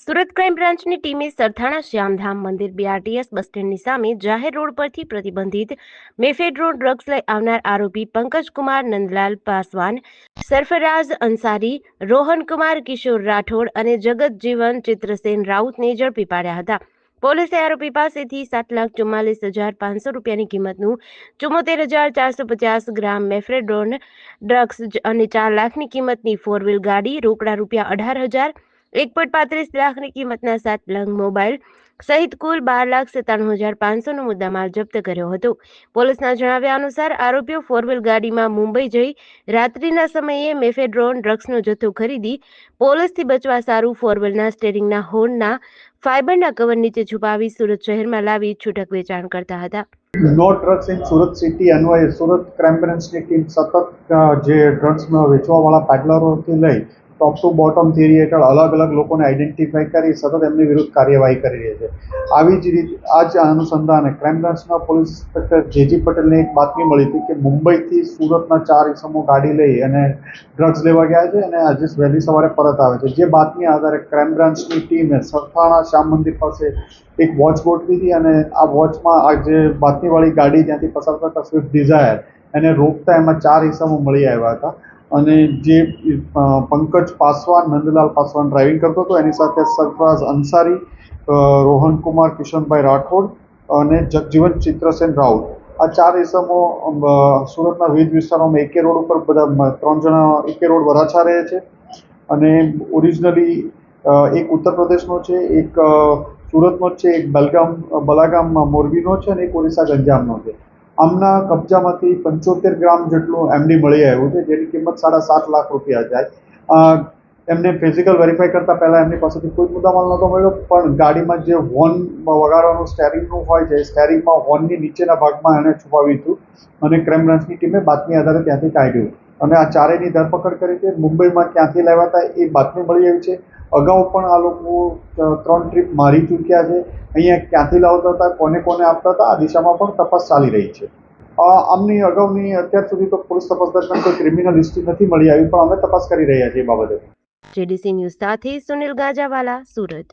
Surat crime બ્રાન્ચની ટીમે સરથાણા શ્યામધામ મંદિર બીઆરટીએસ બસ સ્ટેન્ડની સામે જાહેર રોડ પરથી પ્રતિબંધિત મેફેડ્રોન ડ્રગ્સ લઈ આવનાર આરોપી પંકજકુમાર નંદલાલ પાસવાન, સરફરાઝ અંસારી રોહનકુમાર કિશોર રાઠોડ અને જગતજીવન ચિત્રસેન રાઉતને ઝડપી પાડ્યા હતા. પોલીસે આરોપી પાસેથી સાત લાખ ચુમ્માલીસ હજાર પાંચસો રૂપિયાની કિંમતનું ચુમ્મોતેર હજાર ચારસો પચાસ ગ્રામ મેફ્રેડ્રોન ડ્રગ્સ અને ચાર લાખની કિંમતની ફોર વ્હીલ ગાડી રોકડા રૂપિયા અઢાર હજાર એક પોઈન્ટ પાંત્રીસ લાખની કિંમતના સાત લંગ મોબાઈલ સહિત કુલ બાર લાખ સત્તાણું હજાર પાંચસોનો મુદ્દામાલ જપ્ત કર્યો હતો. પોલીસના જણાવ્યા અનુસાર આરોપીઓ ફોર ગાડીમાં મુંબઈ જઈ રાત્રિના સમયે મેફેડ્રોન ડ્રગ્સનો જથ્થો ખરીદી પોલીસથી બચવા સારું ફોર સ્ટેરિંગના હોર્નના ફાઇબરના કવર નીચે છુપાવી સુરત શહેરમાં લાવી છૂટક વેચાણ કરતા હતા. No drugs in Surat city અન્વયે સુરત ક્રાઇમ બ્રાન્ચની ટીમ સતત જે ડ્રગ્સમાં વેચવાવાળા પેડલરોથી લઈ ટોપ ટુ બોટમ થિયરી હેઠળ અલગ અલગ લોકોને આઈડેન્ટિફાઈ કરી સતત એમની વિરુદ્ધ કાર્યવાહી કરી રહી છે. આવી જ રીતે આ જ અનુસંધાને ક્રાઇમ બ્રાન્ચના પોલીસ ઇન્સ્પેક્ટર જેજી પટેલને એક બાતમી મળી હતી કે મુંબઈથી સુરતના ચાર ઇસમો ગાડી લઈ અને ડ્રગ્સ લેવા ગયા છે અને આજે વહેલી સવારે પરત આવે છે. જે બાતમી આધારે ક્રાઇમ બ્રાન્ચની ટીમે સરથાણા શ્યામ મંદિર પાસે એક વોચ ગોઠવી હતી અને આ વોચમાં આ જે બાતમીવાળી ગાડી ત્યાંથી પસાર કરતા સ્વિફ્ટ ડિઝાયર એને રોકતા એમાં ચાર ઇસમો મળી આવ્યા હતા. અને જે પંકજ પાસવાન, નંદલાલ પાસવાન ડ્રાઇવિંગ કરતો હતો, એની સાથે સરફરાઝ અંસારી રોહનકુમાર, કિશનભાઈ રાઠોડ અને જગજીવન ચિત્રસેન રાઉત. આ ચાર ઇસમો સુરતના વિવિધ વિસ્તારોમાં એકે રોડ ઉપર બધા ત્રણ જણા એકે રોડ વરાછા રહે છે અને ઓરિજિનલી એક ઉત્તર પ્રદેશનો છે, એક સુરતનો જ છે, એક બલગામ, બલાગામ મોરબીનો છે અને એક ઓરિસ્સા ગંજામનો છે. આમના કબજામાંથી પંચોતેર ગ્રામ જેટલું એમની મળી આવ્યું છે, જેની કિંમત સાડા સાત લાખ રૂપિયા જાય એમને ફિઝિકલ વેરીફાઈ કરતાં પહેલાં એમની પાસેથી કોઈ મુદ્દામાલ નહોતો મળ્યો, પણ ગાડીમાં જે હોર્ન વગાડવાનું સ્ટેરિંગનું હોય છે સ્ટેરિંગમાં હોર્નની નીચેના ભાગમાં એણે છુપાવ્યું હતું અને ક્રાઇમ બ્રાન્ચની ટીમે બાતમી આધારે ત્યાંથી કાઢ્યું. અને આ ચારેયની ધરપકડ કરી છે. મુંબઈમાં ક્યાંથી લાવ્યા હતા એ બાતમી મળી આવી છે. અગાઉ પણ આ લોકો ત્રણ ટ્રીપ મારી ચૂક્યા છે. અહીંયા ક્યાંથી લાવતા હતા, કોને કોને આપતા હતા, આ દિશામાં પણ તપાસ ચાલી રહી છે. આમની અગાઉની અત્યાર સુધી તો પોલીસ તપાસ દરમિયાન કોઈ ક્રિમિનલ હિસ્ટ્રી નથી મળી આવી, પણ અમે તપાસ કરી રહ્યા છીએ એ બાબતે. જેડીસી ન્યૂઝ સાથે સુનિલ ગાજાવાલા, સુરત.